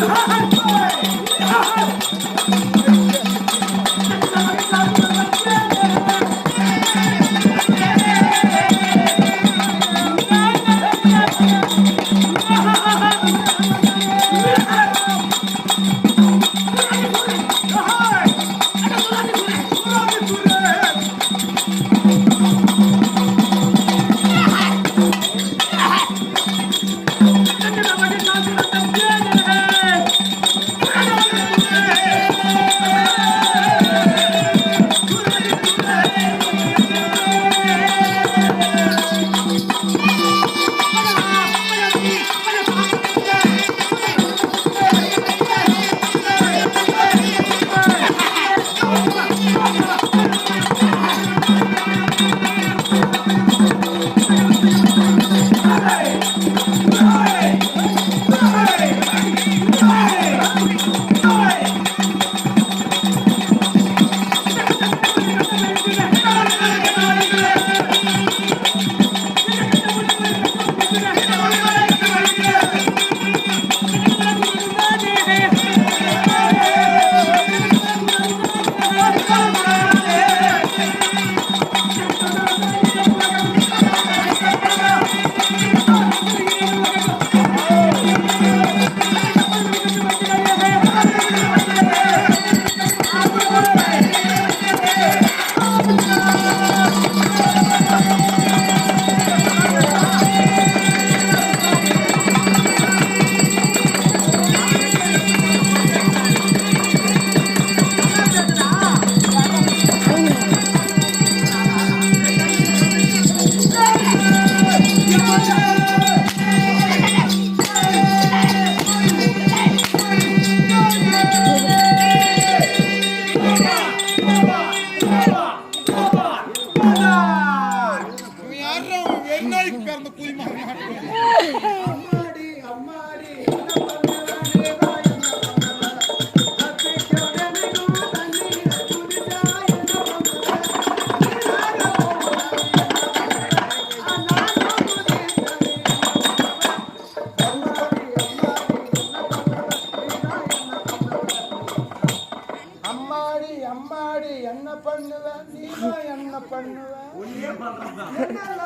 Hard boy! Hard なるほど。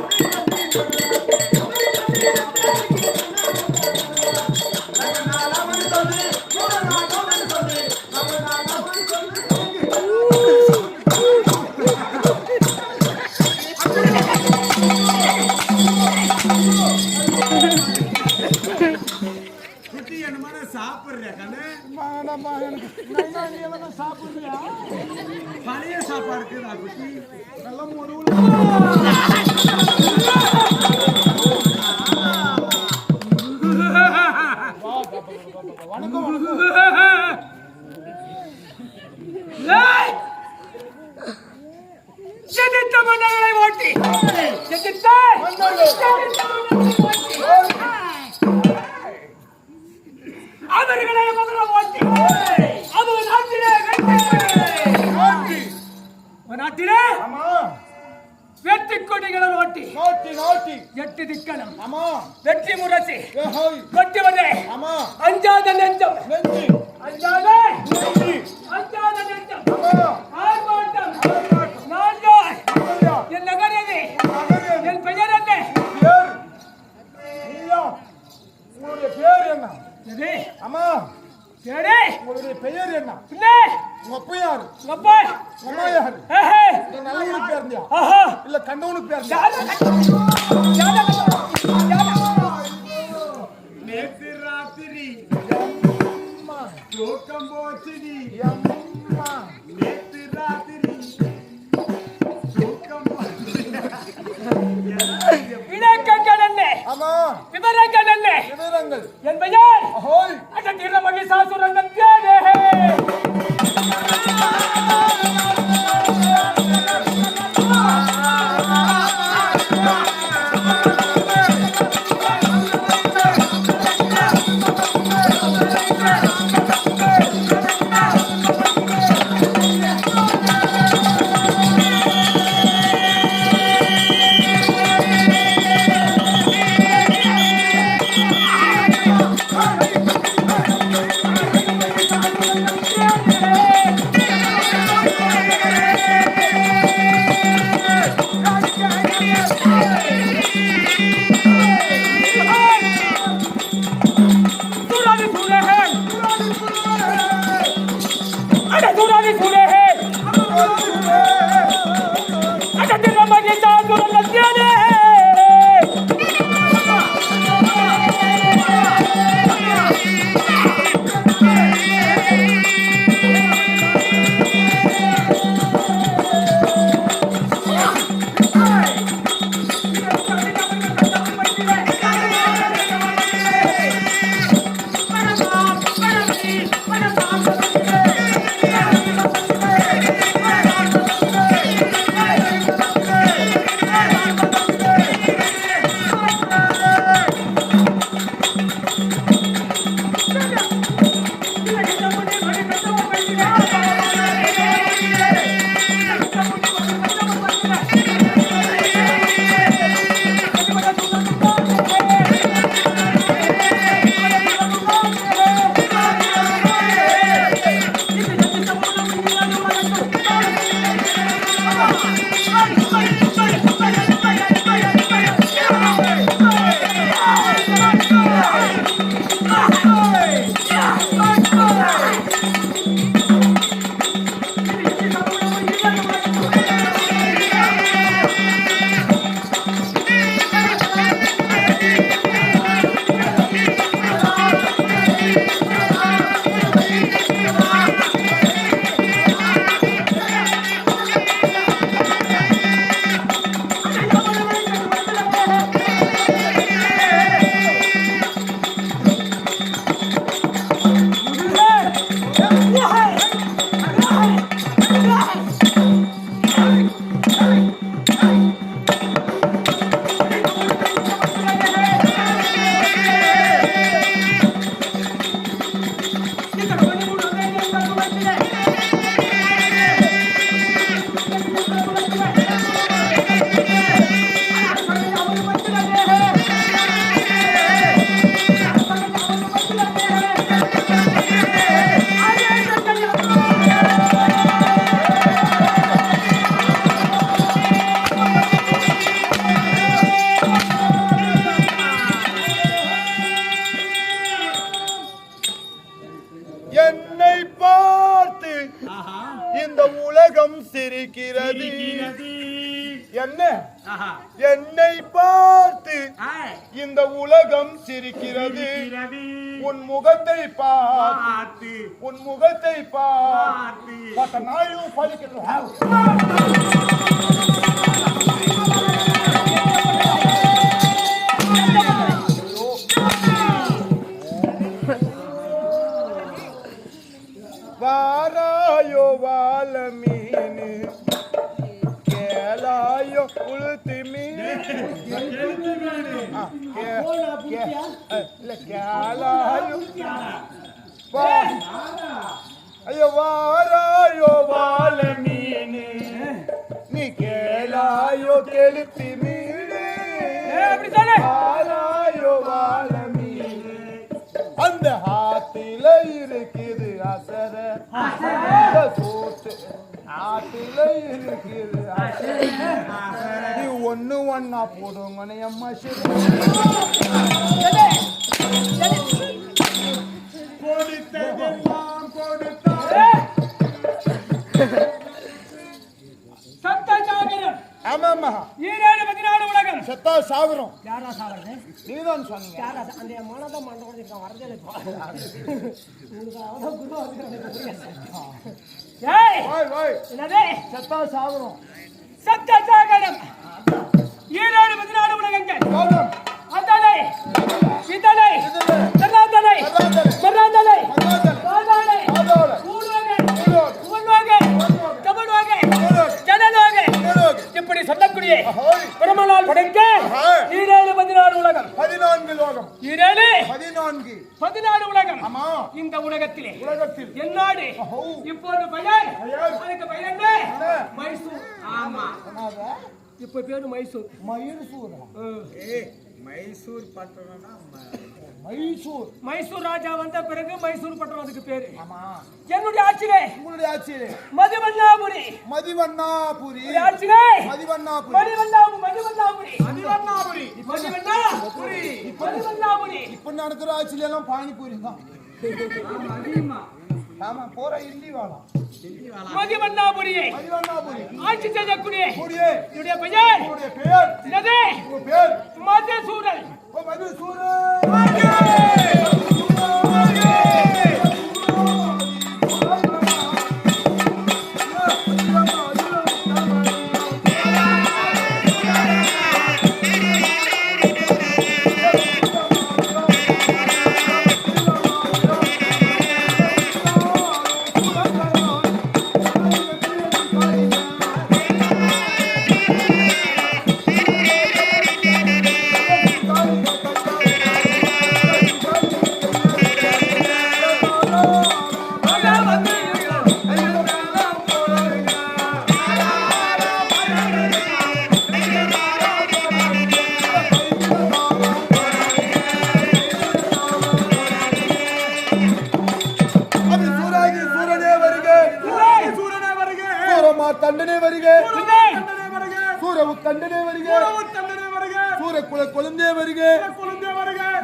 Thank you. É, Raí. தூக்கம் போச்சுடி அம்மா நேற்று ராத்திரி தூக்கம் போச்சு வினாக்கள் கடல்ல ஆமா விவரங்கள் அல்ல விவரங்கள் என் பெயர் வாராயோ வாழ மீன். கேளாயோ உளுத்தி மீன். இல்ல கேளாயோ. ஐயோ வாராயோ வாழ மீன். நீ கேளாயோ கெளுத்தி மீன். வாராயோ அந்த ஆத்தில இருக்குது அசர. சோத்து ஆத்தில இருக்குது நீ ஒண்ணு ஒன்னா போடுங்கன்னு அம்மா கொடுத்ததெல்லாம் கொடுத்தார். சாகுறோம். யாரா சாகிறது? நீதான் சொன்னீங்க. யாரா? அந்த மனதை மண்டபம் இருக்கான் வரதே என்னது? செத்தா சாகுறோம். சத்த சாகரம் ஈரேழு பதினாலு உலகங்கள். தன்னாந்தலை தன்னாந்தலை, மன்னாந்தலை மன்னாந்தலை, பாதாளை. அஹோய், பிரமலால் படைக்க. ஈரேழு பதினாறு உலகம். பதினான்கு லோகம் ஈரேழு பதினான்கு. பதினாறு உலகம். ஆமா. இந்த உலகத்திலே. உலகத்தில். என்னாடு. இப்போது பெயர். அதுக்கு என்ன? மைசூர். ஆமா? இப்ப பேரு மைசூர். மைசூரா? ஏய், மைசூர் பட்டணம்னா மைசூர். மைசூர் ராஜா வந்த பிறகு மைசூர் பட்டணம் அதுக்கு பேரு. ஆமா. என்னுடைய ஆட்சியிலே. உங்களுடைய ஆட்சியிலே. மதுவண்ணாபுரி. மதிவண்ணாபுரி. ஆட்சியிலே. மதிவண்ணாபுரி. மதுவண்ணாபுரி மதிவண்ணாபுரி. மதிவண்ணாபுரி. மதுவண்ணாபுரி. இப்ப நடக்கிற ஆட்சியில எல்லாம் பானிபூரி தான். அதிகமா. ஆமா போற டெல்லி வேணாம். மதிவண்ணாபுரியை. மதிவண்ணாபுரி. ஆட்சி செய்யக்கூடிய கூடியே என்னுடைய பெயர். என்னது? உங்க பேர்.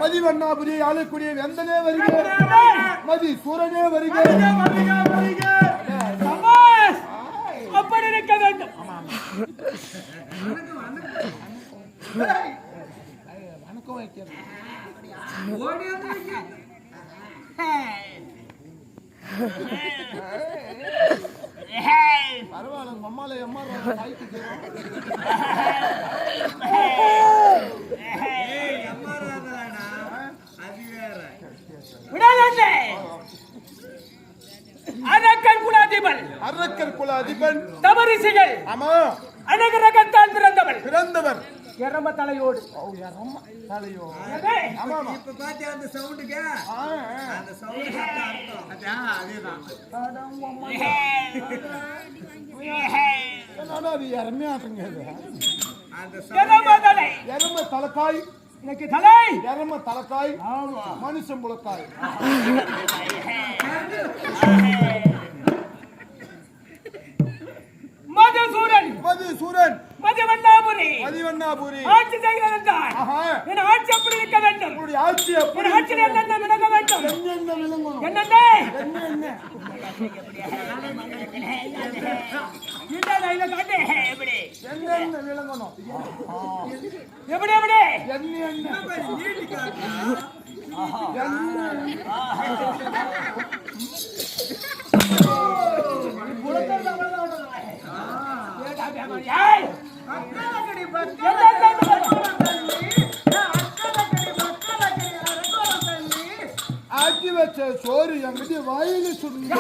மதிவண்ணாபுரி ஆளக்கூடிய வெந்தனே வருக. மதி சூரனே வருக அப்படி இருக்க வேண்டும் வணக்கம் வைக்கிறது ஓடி வந்து நிக்க. பரவாயில்ல உங்க அம்மால அம்மா. விடாதே! அரக்கன் குலாதிபன்! அரக்கர் குல அதிபன் தவறிசைகள் ஆமா! அனகரகத்தால் பிறந்தவன் பிறந்தவர்! எரம தலையோடு! ஓ யாரம்மா தலையோ எனவே, ஆமா இப்ப பாத்தியா அந்த சவுண்டுக்கு. அந்த சவுண்டு அர்த்தம். அதான் அதேதான். என்னடா அது இது? அந்த எரம தலை! எரும தலைக்காய் இன்னைக்கு தலை. எரும தலைக்காய் மனுஷன் புலக்காய் மதுசூரன். மது சூரன் மதுவண்ணாபுரி. மதிவண்ணாபுரி. ஆட்சி செய்கிறார் என்றால் என் ஆட்சி அப்படி இருக்க வேண்டும். உங்களுடைய ஆட்சி என் எப்படி ஆட்சியில் என்னென்ன விளங்க வேண்டும்? என்னென்ன விளங்கணும்? என்னென்ன? என்ன விளங்கணும் எப்படி எப்படி. ஆக்கி வச்ச சோறு எங்கிட்ட வாயில சுருங்க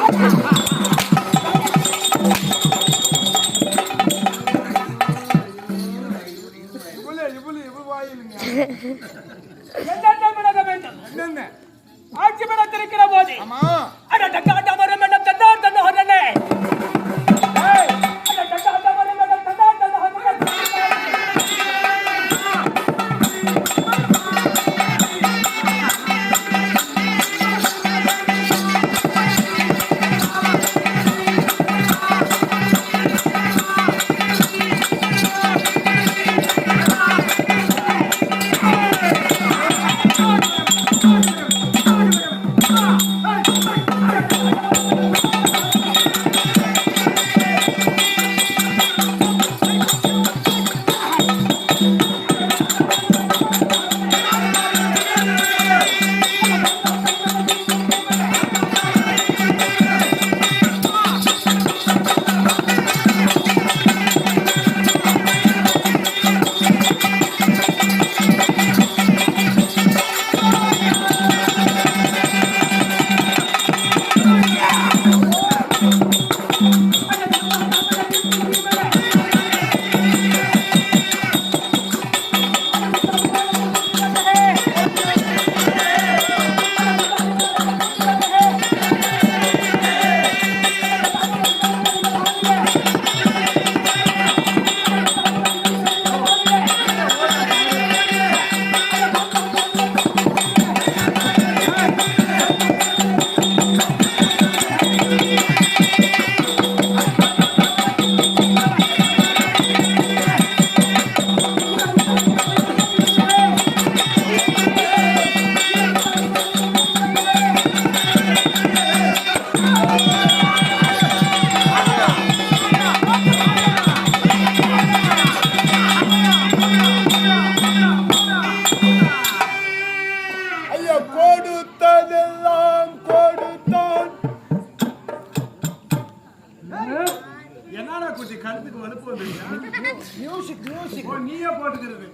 நீயே போட்டுக்கிறது.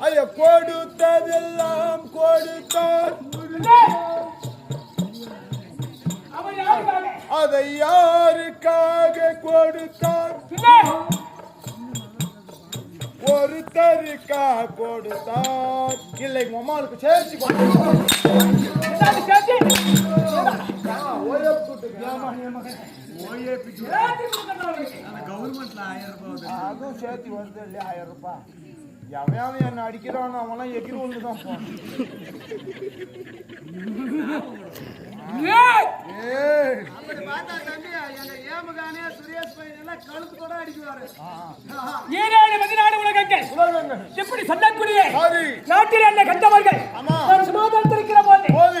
ஐயா கொடுத்ததெல்லாம் கொடுத்தான் அதை யாருக்காக கொடுத்தான் பின்னே! ஒருத்தருக்கா கொடுத்தான் இல்லை உங்க அம்மாவுக்கு சேர்த்து என்னது கேட்டு. கவர்மெண்ட்ல ஆயிரம் ரூபாய் அதுவும் சேர்த்து வருது இல்லையா ஆயிரம் ரூபாய் எவன் என்ன அடிக்கிறான் அவன் எகிரி ஒன்று தான் போவான் சொல்லக்கூடிய நாட்டில் என்ன கண்டவர்கள் போது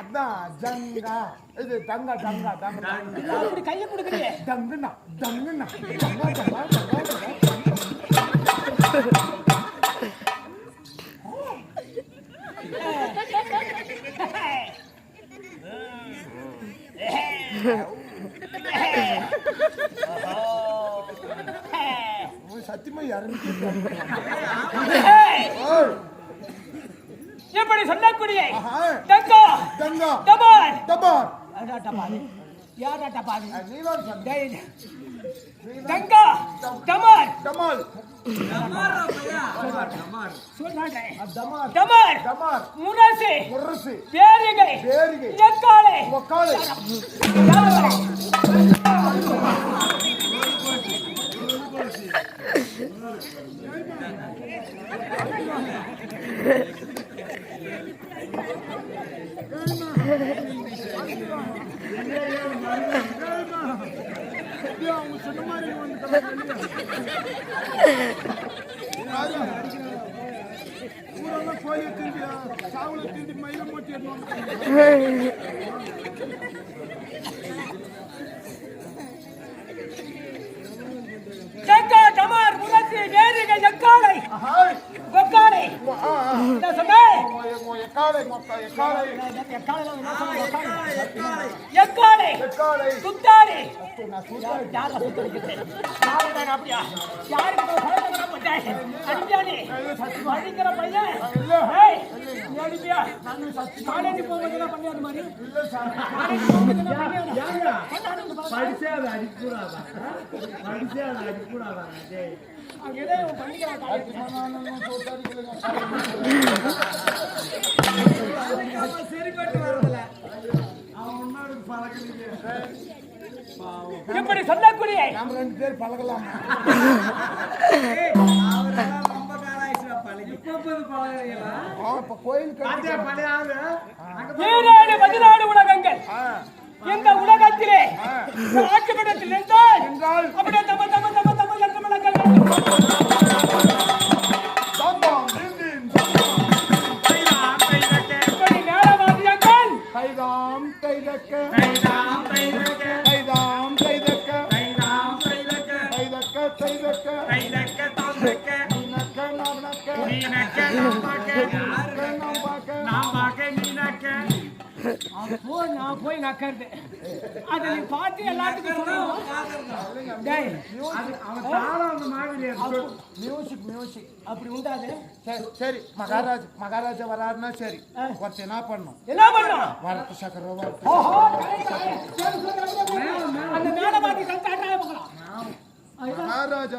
அதான் சொல்றாங்க, தேங்காய் சொல்றான், இது? கையை சத்தியமா இப்படி சொல்லக்கூடிய தங்கா. தங்கா. டபால். தபார் அடா டபால் யாராட்டா பாவி நீதான் சொன்ன டேய் தங்கா டமார் டமால் சொல்றாடே டமால் டமார் டமால் முரசு முரசு பேரிகை பேரிகை எக்காலே ஒக்காளு ஊரெல்லாம் கோயிலை தீண்டி சாவுல தீண்டி மயில மூட்டி எடுத்து தங்கா டமார் முரசு பேரிகை எக்காலே ஹாய் ஒக்காலே ஆ ஆ என்ன சொன்னேன் எக்காலை மொக்க எக்காலை எக்காலே எக்காலை சுத்தாரி நான் சூத்தாடி யாரை? சுத்தரிக்கிறது யாருதான் அப்படியா யாருக்கு நான் பழக்கம் தர மாட்டேன் அடிச்சானே அடிக்கிற பையன் இல்ல ஏய் நீ அடிப்பியா காலேஜ் போகும்போது என்ன பண்ணி அது மாதிரி இல்ல சார் காலேஜ் போகும்போது என்ன பண்ணி அது? படிச்சே அதை அடிக்கூடாதா? படிச்சே அதை அடிக்கூடாதா? அங்க இப்படி சொல்லக்கூடிய நம்ம ரெண்டு பேர் பழகலாம் உலகங்கள் இந்த உலகத்திலே ஆட்சிபடத்தில் இருந்தால் என்றால் அப்படியே தம தம தம தம என்ற விளக்கல் வேண்டும். தம்பம் திண்டின் இப்படி மேலவாதியங்கள் நீனக்க அப்போ நான் போய் நக்கறது. அது நீ பார்த்து எல்லாத்துக்கும் சொல்லணும். டேய் அவன் அந்த மாதிரி மியூசிக் மியூசிக் அப்படி உண்டாது. சரி சரி. மகாராஜ் மகாராஜா வராருன்னா சரி. ஒருத்தர் என்ன பண்ணும் என்ன பண்ணும் வரட்டு சக்கர ஓஹோ அந்த மகாராஜா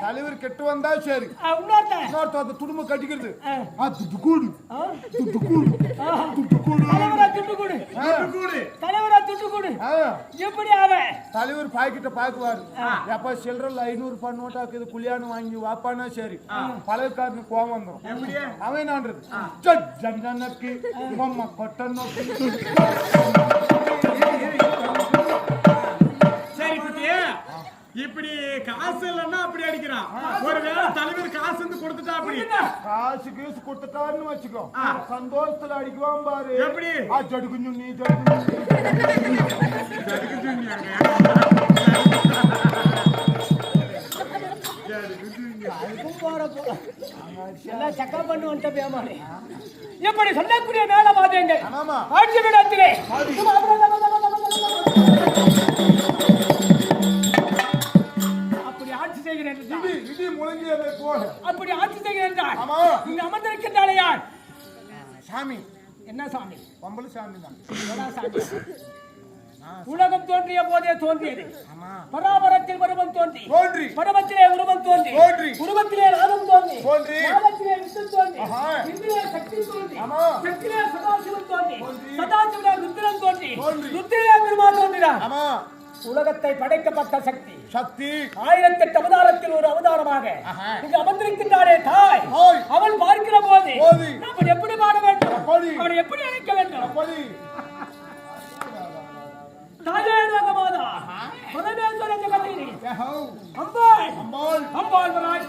தலைவரை கெட்டு வந்தா சரி. இன்னொருத்த. இன்னொருத்த அந்த துடும்ப கட்டிக்கிறது. துட்டு கூடு. ஆ? துட்டு கூடு. ஆஹா. துட்டு கூடு. தலைவரா துட்டு கொடு. தலைவரா துட்டு கொடு. ஆ. எப்படி அவன் தலைவர் பாக்கிட்ட பாக்குவாரு எப்ப சில்லறல ஐநூறு பண்ணோட்டா இருக்குது குளியானு வாங்கி வாப்பானா சரி. பழக்காரனு கோவம் வந்துடும் அவன் என்னன்றது ஜன்னக்கு மம்ம கொட்ட இப்படி காசு இல்லைன்னா அப்படி அடிக்கிறான் ஒருவேளை தலைவர் காசு வந்து கொடுத்துட்டா அப்படி காசு கீசு கொடுத்துட்டான்னு வச்சுக்கோ சந்தோஷத்துல அடிக்குவான் பாரு எப்படி? ஆ ஜடுகுஞ்சு நீ எப்படி சொல்லக்கூடிய மேலவாதியங்கள் ஆமாமா ஆட்சி விடத்திலே இடி இடி முழங்கியதை போல. அப்படி ஆட்சி செய்கிறேன் ஆமா. இங்க அமர்ந்திருக்கின்றாலே யார்? சாமி. என்ன சாமி? பொம்பளை சாமி தான். சாமி? உலகம் தோன்றிய போதே தோன்றியது. ஆமா. பராபரத்தில் பருவம் தோன்றி. தோன்றி. பருவத்திலே உருவம் தோன்றி. தோன்றி. உருவத்திலே நாதம் தோன்றி. தோன்றி. நாதத்திலே வித்து தோன்றி. ஆஹா. வித்திலே சக்தி தோன்றி. ஆமா. சக்தியிலே சதாசிவம் தோன்றி. சதாசிவனே ருத்திரன் தோன்றி. ருத்திரே பெருமா தோன்றினார். உலகத்தை படைக்கப்பட்ட சக்தி. சக்தி. ஆயிரத்தி எட்டு அவதாரத்தில் ஒரு அவதாரமாக. இங்கு அமர்ந்திருக்கின்றாரே தாய். அவள் பார்க்கிற போது நாம் எப்படி பாட வேண்டும்? அவனை எப்படி அழைக்க வேண்டும்? தாயே நாகமாதா முதலே அம்பாள். அம்பாள். அம்பாள்.